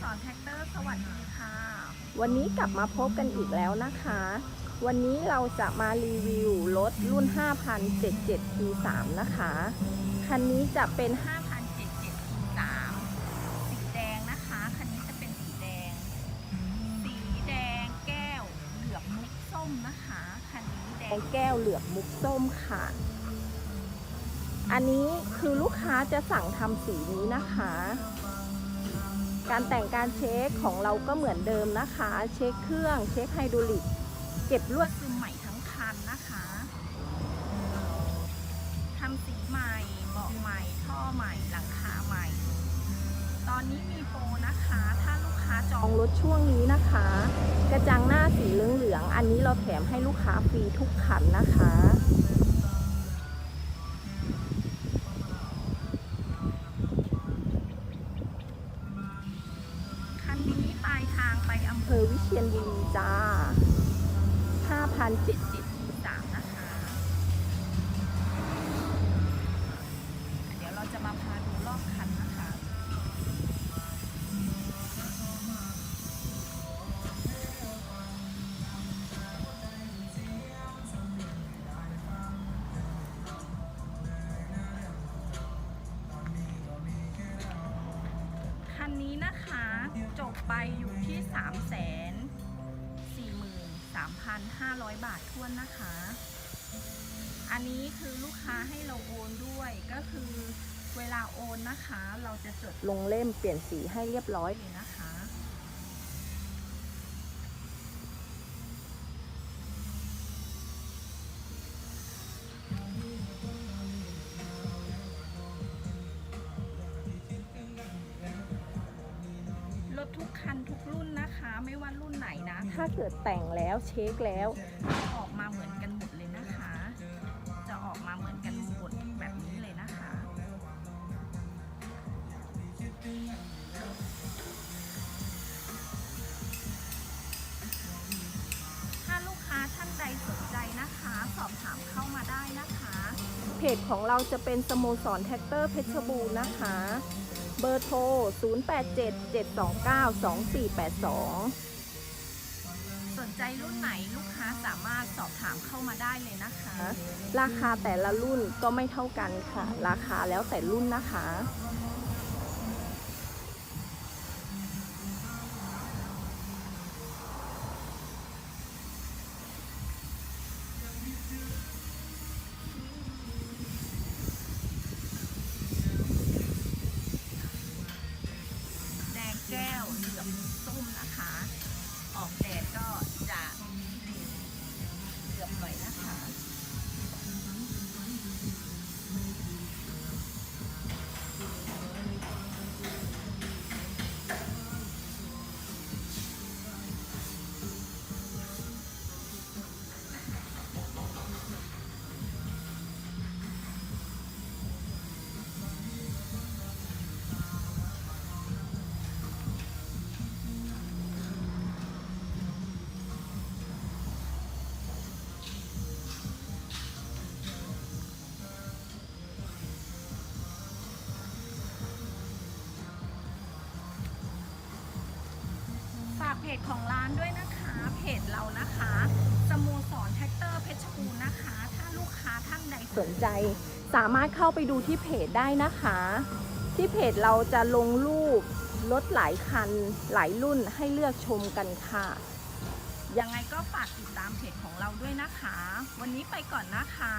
สรแท็กเตอร์สวัสดีค่ะ วันนี้กลับมาพบกันอีกแล้วนะคะ วันนี้เราจะมารีวิวรถรุ่น 5077 T3 นะคะ คันนี้จะเป็น 5077 3สีแดงนะคะ คันนี้จะเป็นสีแดง สีแดงแก้วเหลือบมุกส้มนะคะ คันนี้แดแดงงแก้วเหลือบมุกส้มค่ะอันนี้คือลูกค้าจะสั่งทำสีนี้นะคะ การแต่งการเช็คของเราก็เหมือนเดิมนะคะ เช็คเครื่อง เช็คไฮดรอลิก เก็บลวดซึมใหม่ทั้งคันนะคะทำสีใหม่เบาะใหม่ ท่อใหม่ หลังคาใหม่ ตอนนี้มีโปรนะคะ ถ้าลูกค้าจองงรถช่วงนี้นะคะ กระจังหน้าสีเหลืองๆ อันนี้เราแถมให้ลูกค้าฟรีทุกคันนะคะ ภเภอวิเชียรบุรีจ้า5,070 จบไปอยู่ที่ 3 4 3 5 0 0 บาททวนนะคะ อันนี้คือลูกค้าให้เราโอนด้วยก็คือเวลาโอนนะคะ เราจะจดลงเล่มเปลี่ยนสีให้เรียบร้อยเลยนะคะ ทุกคันทุกรุ่นนะคะ ไม่ว่ารุ่นไหนนะ ถ้าเกิดแต่งแล้วเช็คแล้วจะออกมาเหมือนกันหมดเลยนะคะ จะออกมาเหมือนกันหมดแบบนี้เลยนะคะ ถ้าลูกค้าท่านใดสนใจนะคะ สอบถามเข้ามาได้นะคะ เพจของเราจะเป็นสโมสรแท็กเตอร์เพชรบูรณ์นะคะเบอร์โทร 0877292482 สนใจรุ่นไหนลูกค้าสามารถสอบถามเข้ามาได้เลยนะคะ ราคาแต่ละรุ่นก็ไม่เท่ากันค่ะ ราคาแล้วแต่รุ่นนะคะ แก้วเหลืองส้มนะคะ ออกแดดก็จะเหลืองหน่อยนะคะ จของร้านด้วยนะคะ เพจเรานะคะสโมสรแท็กเตอร์เพชรบูรณ์นะคะ ถ้าลูกค้าท่านใดสนใจ สามารถเข้าไปดูที่เพจได้นะคะ ที่เพจเราจะลงรูปรถหลายคัน หลายรุ่นให้เลือกชมกันค่ะ ยังไงก็ฝากติดตามเพจของเราด้วยนะคะ วันนี้ไปก่อนนะคะ